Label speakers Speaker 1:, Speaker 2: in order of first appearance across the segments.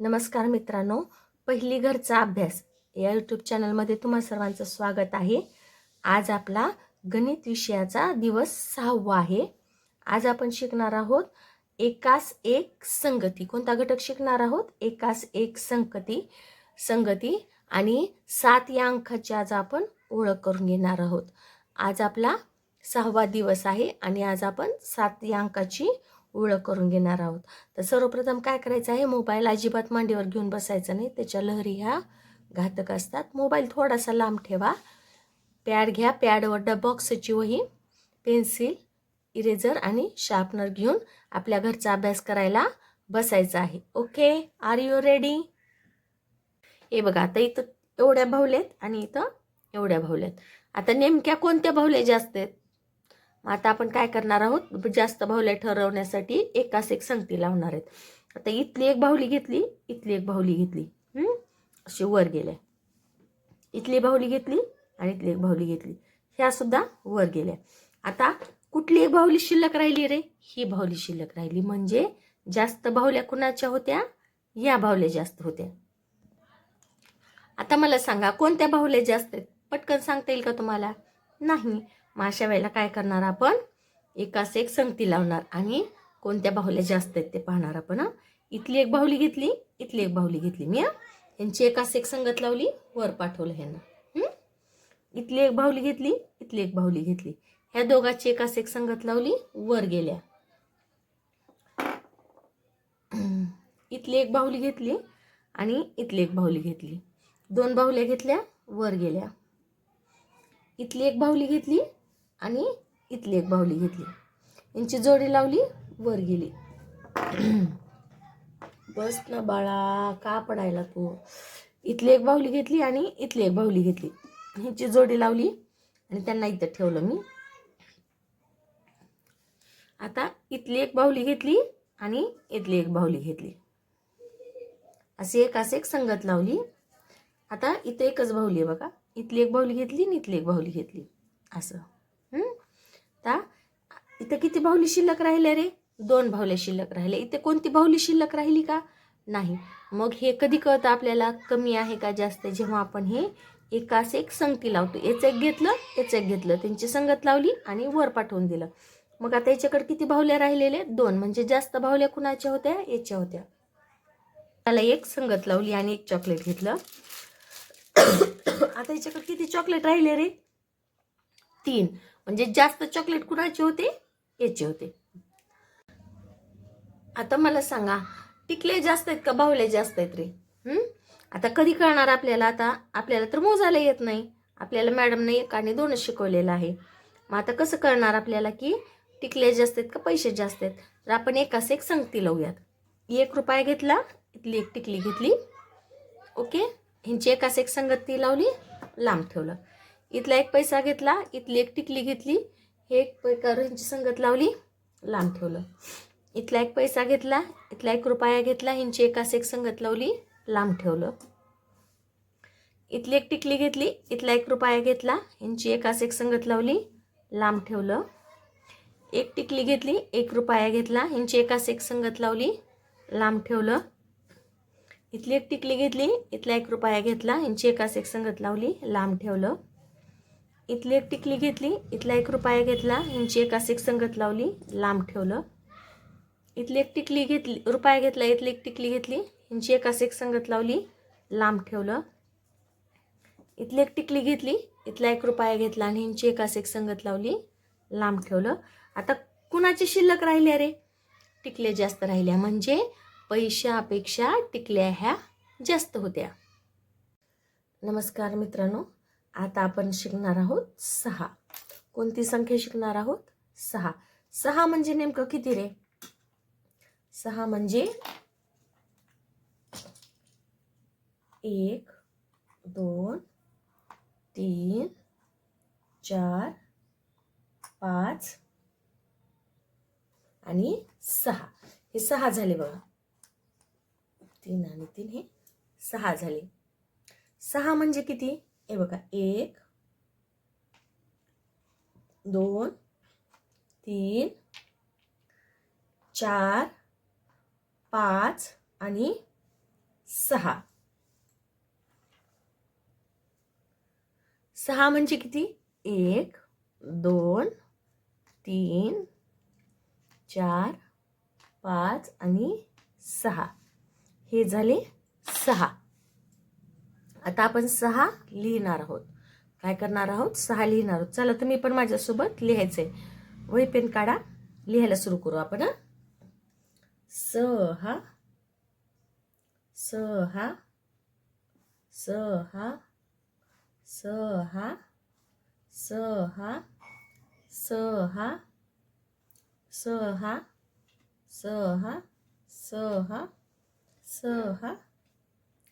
Speaker 1: नमस्कार मित्रांनो पहिली घरचा अभ्यास. या यूट्यूब चॅनलमध्ये तुम्हा सर्वांचं स्वागत आहे. आज आपला गणित विषयाचा दिवस सहावा आहे. आज आपण शिकणार आहोत एकास एक संगती. कोणता घटक शिकणार आहोत? एकास एक संगती संगती आणि सात या अंकाची आज आपण ओळख करून घेणार आहोत. आज आपला सहावा दिवस आहे आणि आज आपण सात या अंकाची ओळख करून घेणार आहोत. तर सर्वप्रथम काय करायचं आहे? मोबाईल अजिबात मांडीवर घेऊन बसायचं नाही. त्याच्या लहरी ह्या घातक असतात. मोबाईल थोडासा लांब ठेवा. पॅड घ्या. पॅडवर ड बॉक्सची वही पेन्सिल इरेझर आणि शार्पनर घेऊन आपल्या घरचा अभ्यास करायला बसायचा आहे. ओके? आर यू रेडी हे बघा आता इथं एवढ्या भावलेत आणि इथं एवढ्या भावल्यात आता नेमक्या कोणत्या भावल्या जास्त आहेत? मग आता आपण काय करणार आहोत? जास्त बाहुल्या ठरवण्यासाठी एकास एक संगती लावणार आहेत. आता इथली एक बाहुली घेतली इथली एक बाहुली घेतली. हं? अशी वर गेल्या. इथली बाहुली घेतली आणि इथली एक बाहुली घेतली. ह्या सुद्धा वर गेल्या. आता कुठली एक बाहुली शिल्लक राहिली रे? ही बाहुली शिल्लक राहिली म्हणजे जास्त बाहुल्या कुणाच्या होत्या? या बाहुल्या जास्त होत्या. आता मला सांगा कोणत्या बाहुल्या जास्त आहेत? पटकन सांगता येईल का तुम्हाला? नाही. मग अशा वेळेला काय करणार आपण? एकास एक संगती लावणार आणि कोणत्या बाहुल्या जास्त आहेत ते पाहणार आपण इथली एक बाहुली घेतली इथली एक बाहुली घेतली. मी यांची एकास एक संगत लावली वर पाठवलं ह्यांना. इथली एक बाहुली घेतली इथली एक बाहुली घेतली. ह्या दोघांची एकास एक संगत लावली वर गेल्या. इथली एक बाहुली घेतली आणि इथली एक बाहुली घेतली. दोन बाहुल्या घेतल्या वर गेल्या. इथली एक बाहुली घेतली आणि इथली एक बाहुली घेतली. यांची जोडी लावली वर गेली. बस ना बाळा का पडायला तू? इथली एक बाहुली घेतली आणि इथली एक बाहुली घेतली. ह्यांची जोडी लावली आणि त्यांना इथं ठेवलं मी. आता इथली एक बाहुली घेतली आणि इथली एक बाहुली घेतली. अशी एक असे एक संगत लावली. आता इथं एकच बाहुली आहे बघा. इथली एक बाहुली घेतली आणि इथली एक बाहुली घेतली. असं. आता इथं किती बाहुली शिल्लक राहिले रे? दोन बाहुल्या शिल्लक राहिले. इथे कोणती बाहुली शिल्लक राहिली का? नाही. मग हे कधी कळतं आपल्याला? कमी आहे का जास्त? जेव्हा आपण हे एकास एक संगती लावतो. याचं एक घेतलं याचं एक घेतलं. त्यांची संगत लावली आणि वर पाठवून दिलं. मग आता याच्याकडे किती बाहुल्या राहिलेले दोन. म्हणजे जास्त बाहुल्या कुणाच्या होत्या? याच्या होत्या. त्याला एक संगत लावली आणि एक चॉकलेट घेतलं. आता याच्याकडे किती चॉकलेट राहिले रे? तीन. म्हणजे जास्त चॉकलेट कुणाचे होते? याचे होते. आता मला सांगा टिकले जास्त आहेत का बाहुले जास्त आहेत रे? आता कधी कळणार आपल्याला आता? आपल्याला तर मोजायला येत नाही. आपल्याला मॅडमने एक आणि दोनच शिकवलेलं आहे. मग आता कसं कळणार आपल्याला की टिकले जास्त आहेत का पैसे जास्त आहेत? तर आपण एकास एक संगती लावूयात. एक रुपया घेतला इथली एक टिकली घेतली. ओके? ह्यांची एकास एक संगती लावली लांब ठेवलं. इथला एक पैसा घेतला इथली एक टिकली घेतली हे एक पैकार ह्यांची संगत लावली लांब ठेवलं. इथला एक पैसा घेतला इथला एक रुपया घेतला ह्यांची एकास एक संगत लावली लांब ठेवलं. इथली एक टिकली घेतली इथला एक रुपया घेतला ह्यांची एकास एक संगत लावली लांब ठेवलं. एक टिकली घेतली एक रुपया घेतला ह्यांची एकास एक संगत लावली लांब ठेवलं. इथली एक टिकली घेतली इथला एक रुपया घेतला ह्यांची एकास एक संगत लावली लांब ठेवलं. इथली एक टिकली घेतली इथला एक रुपया घेतला ह्यांची एकास एक संगत लावली लांब ठेवलं. इथली एक टिकली घेतली रुपया घेतला इथली एक टिकली घेतली ह्यांची एकास एक संगत लावली लांब ठेवलं. इथली एक टिकली घेतली इथला एक रुपया घेतला आणि ह्यांची एकास एक संगत लावली लांब ठेवलं. आता कुणाची शिल्लक राहिल्या रे टिकल्या जास्त राहिल्या म्हणजे पैशापेक्षा टिकल्या ह्या जास्त होत्या. नमस्कार मित्रांनो. आता आपण शिकणार आहोत सहा. कोणती संख्या शिकणार आहोत? सहा. सहा म्हणजे नेमकं किती रे? सहा म्हणजे एक दोन तीन चार पाच आणि सहा. हे सहा झाले बघा. तीन आणि तीन हे सहा झाले. सहा म्हणजे किती? हे बघा एक दोन तीन चार पाच आणि सहा. सहा म्हणजे किती? एक दोन तीन चार पाच आणि सहा. हे झाले सहा. आता आपण सहा लिहिणार आहोत काय करणार आहोत सहा लिहिणार आहोत चला तुम्ही पण माझ्यासोबत लिहायचंय वही पेन काढा लिहायला सुरू करू आपण सहा सहा सहा सहा सहा सहा सहा सहा सहा सहा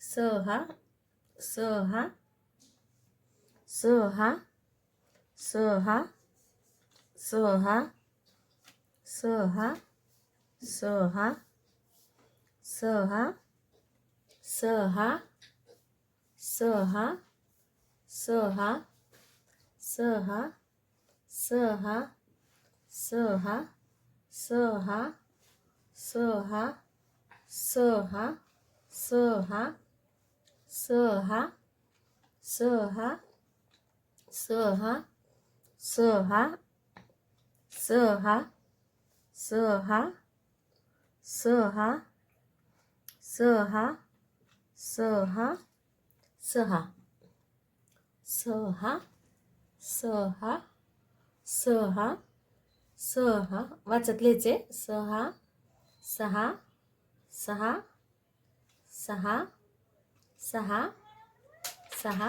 Speaker 1: सहा सहा सहा सहा सहा सहा सहा सहा सहा सहा सहा सहा सहा सहा सहा सहा सहा सहा सहा सहा सहा सहा वाचत लिहायचे सहा सहा सहा सहा सहा सहा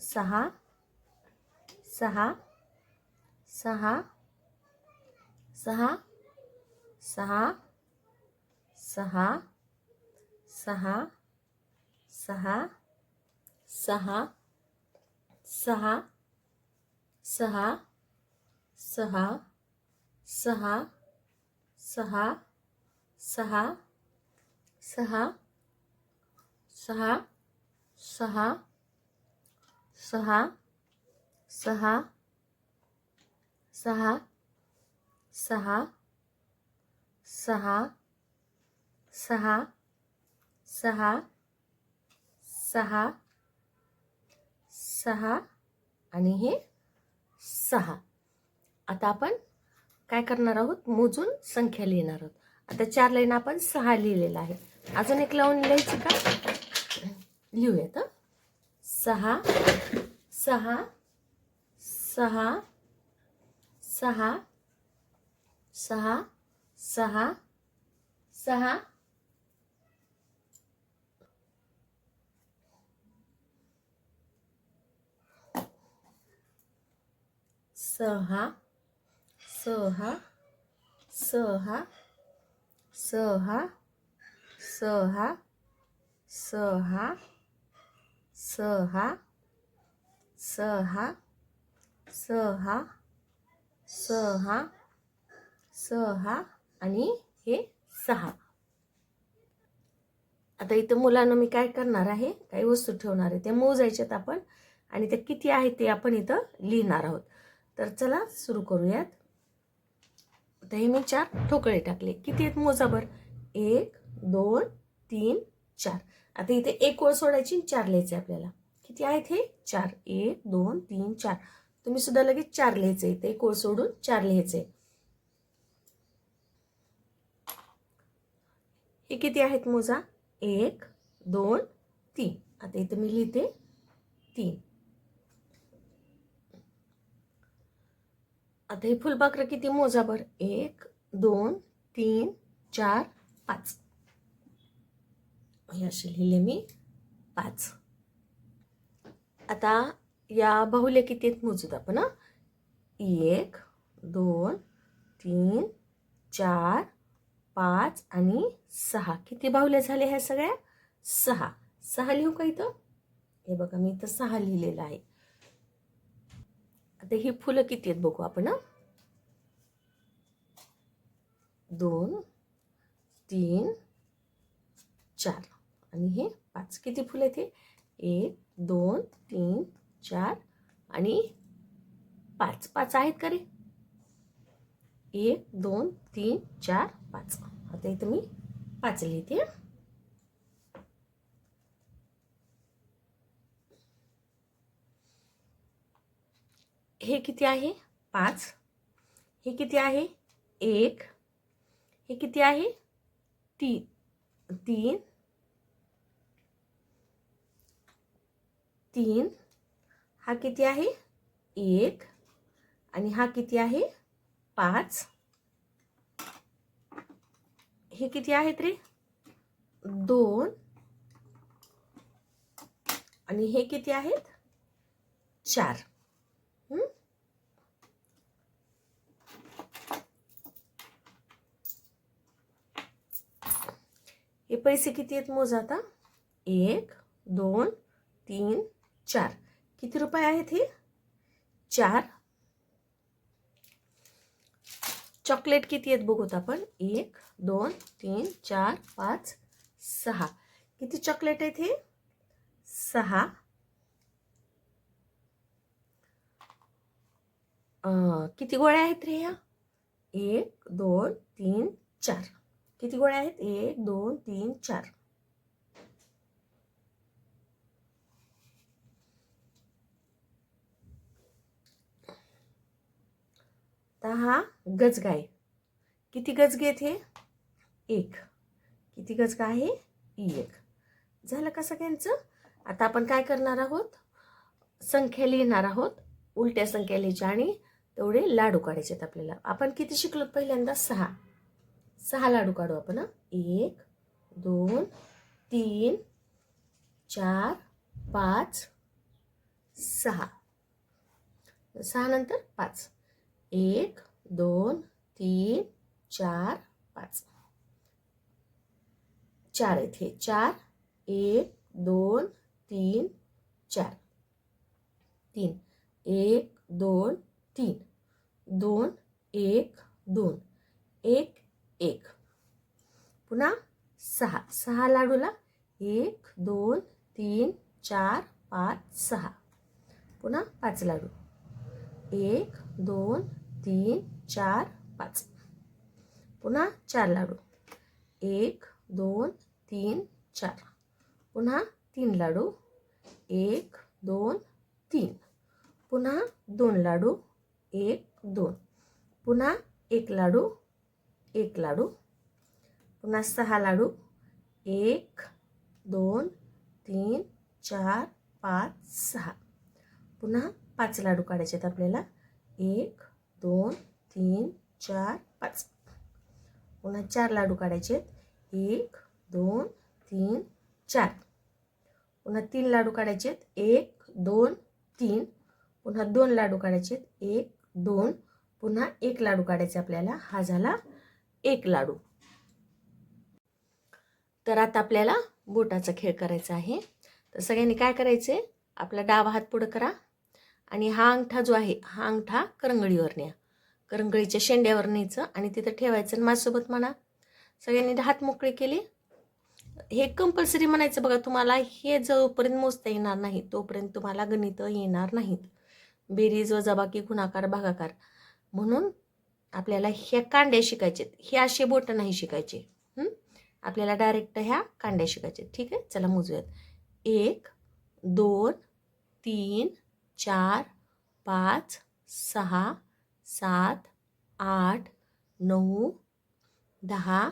Speaker 1: सहा सहा सहा सहा सहा सहा सहा सहा सहा सहा सहा सहा सहा सहा सहा सहा सहा सहा सहा सहा सहा सहा सहा सहा सहा सहा सहा आणि हे सहा आता आपण काय करणार आहोत मोजून संख्या लिहिणार आहोत आता चार लाईन आपण सहा लिहिलेला आहे अजून एक लावून लिहायची का लिहूयात हं. सहा सहा सहा सहा सहा सहा सहा सहा सहा सहा सहा सहा सहा सहा सहा सहा सहा सहा आणि हे सहा. आता इथं मुलांना मी काय करणार आहे? काही वस्तू ठेवणार आहे. ते मोजायच्यात आपण आणि ते किती आहे ते आपण इथं लिहिणार आहोत. तर चला सुरू करूयात. आता हे मी चार ठोकळे टाकले. किती आहेत मोजाभर एक दोन तीन चार. आता इथे एक ओळ सोडायची आणि चार लिहायचे आपल्याला. किती आहेत हे? चार. एक दोन तीन चार. तुम्ही सुद्धा लगेच चार लिहायचे. इथे एक ओळ सोडून चार लिहायचे. हे किती आहेत मोजा? एक दोन तीन. आता इथं मी लिहिते. तीन. आता हे फुलपाखरं किती मोजाभर? एक दोन तीन चार पाच. हे असे लिहिले मी पाच. आता या बाहुल्या किती आहेत मोजूत आपण एक दोन तीन चार पाच आणि सहा. किती बाहुल्या झाल्या ह्या सगळ्या? सहा. सहा लिहू का इथं? हे बघा मी इथं सहा लिहिलेलं आहे. आता ही फुलं किती आहेत बघू आपण दोन तीन चार. आणि हे पाच किती फुलं येते एक दोन तीन चार आणि पाच. पाच आहेत का रे? एक दोन तीन चार पाच. आता इथं मी पाच लिहिते हे किती आहे? पाच. हे किती आहे? एक. हे किती आहे? ती तीन. तीन. हा किती आहे? एक. आणि हा किती आहे? पाच. हे किती आहेत रे दोन. आणि हे किती आहेत? चार. हे? पैसे किती आहेत मोज आता एक दोन तीन चार. किती रुपये आहेत हे? चार. चॉकलेट किती आहेत बघूत आपण? एक दोन तीन चार पाच सहा. किती चॉकलेट आहेत हे? सहा. किती गोळ्या आहेत रे ह्या एक दोन तीन चार. किती गोळ्या आहेत? एक दोन तीन चार. आता हा गजगा आहे किती गजगे आहेत हे? एक. किती गजगा आहे एक. झालं का सगळ्यांचं? आता आपण काय करणार आहोत? संख्या लिहिणार आहोत. उलट्या संख्या लिहायच्या आणि तेवढे लाडू काढायचे आहेत आपल्याला. आपण किती शिकलो पहिल्यांदा? सहा. सहा लाडू काढू आपण एक दोन तीन चार पाच सहा. सहा नंतर पाच. एक दोन तीन चार पाच. चार आहेत हे. चार एक दोन तीन चार. तीन. एक दोन तीन. दोन एक दोन. एक एक. पुन्हा सहा. सहा लाडूला एक दोन तीन चार पाच सहा. पुन्हा पाच लाडू. एक दोन तीन चार पाच. पुन्हा चार लाडू. एक दोन तीन चार. पुन्हा तीन लाडू. एक दोन तीन. पुन्हा दोन लाडू. एक दोन. पुन्हा एक लाडू. एक लाडू. पुन्हा सहा लाडू. एक दोन तीन चार पाच सहा. पुन्हा पाच लाडू काढायचे आहेत आपल्याला. एक दोन तीन चार पाच. पुन्हा चार लाडू काढायचे आहेत. एक दोन तीन चार. पुन्हा तीन लाडू काढायचे आहेत. एक दोन तीन. पुन्हा दोन लाडू काढायचे आहेत. एक दोन. पुन्हा एक लाडू काढायचे आपल्याला. हा झाला एक लाडू. तर आता आपल्याला बोटाचा खेळ करायचा आहे. तर सगळ्यांनी काय करायचे आपला डावा हात पुढं करा. आणि हा अंगठा जो आहे हा अंगठा करंगळीवर न्या करंगळीच्या शेंड्यावर न्यायचं आणि तिथं ठेवायचं आणि माझ्यासोबत म्हणा. सगळ्यांनी हात मोकळे केले. हे कंपल्सरी म्हणायचं बघा तुम्हाला हे जोपर्यंत मोजता येणार नाही तोपर्यंत तुम्हाला गणित येणार नाहीत. बेरीज व जबाकी गुणाकार भागाकार. म्हणून आपल्याला ह्या कांड्या शिकायचे हे असे बोटं नाही शिकायचे. आपल्याला डायरेक्ट ह्या कांड्या शिकायचे ठीक आहे? चला मोजूयात. एक दोन तीन चार पाच सहा सात आठ नऊ दहा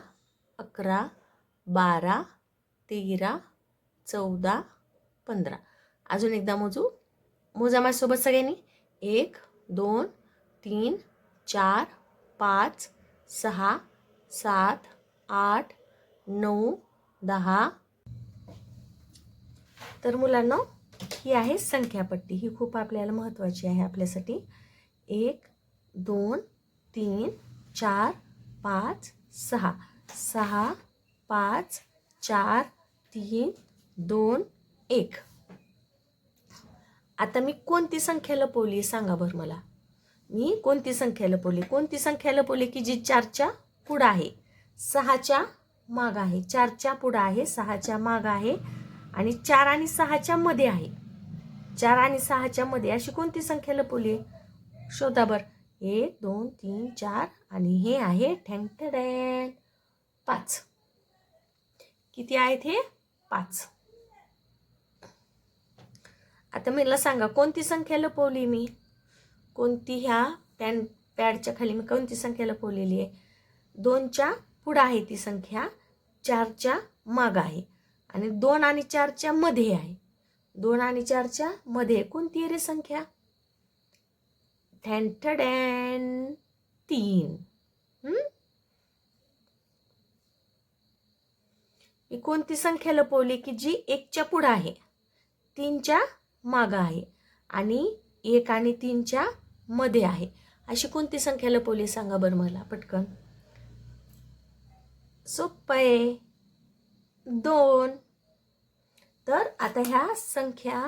Speaker 1: अकरा बारा तेरा चौदा पंधरा. अजून एकदा मोजू. मोजा माझ्यासोबत सगळ्यांनी. एक दोन तीन चार पाच सहा सात आठ नऊ दहा. तर मुलांना ही आहे संख्यापट्टी. ही खूप आपल्याला महत्त्वाची आहे आपल्यासाठी. एक दोन तीन चार पाच सहा. सहा पाच चार तीन दोन एक. आता मी कोणती संख्या लपवली सांगा बरं मला. मी कोणती संख्या लपवली? कोणती संख्या लपवली की जी चारच्या पुढं आहे? सहाच्या माग आहे. चारच्या पुढं आहे सहाच्या माग आहे आणि चार आणि सहाच्या मध्ये आहे. चार आणि सहाच्या मध्ये अशी कोणती संख्या लपवली? आहे शोधा बर. एक दोन तीन चार आणि हे आहे ठँगटॅन पाच. किती आहेत हे? पाच. आता मला सांगा कोणती संख्या लपवली मी? कोणती ह्या पॅन पॅडच्या खाली मी कोणती संख्या लपवलेली आहे? दोनच्या पुढं आहे ती संख्या चारच्या मागं आहे. आणि दोन आणि चारच्या मध्ये आहे. दोन आणि चारच्या मध्ये कोणती आहे रे संख्या थँटडॅन तीन. मी कोणती संख्या लपवली की जी एकच्या पुढं आहे? तीनच्या मागं आहे. आणि एक आणि तीनच्या मध्ये आहे. अशी कोणती संख्या लपवली सांगा बरं मला पटकन. सोपं आहे. दोन. तर आता ह्या संख्या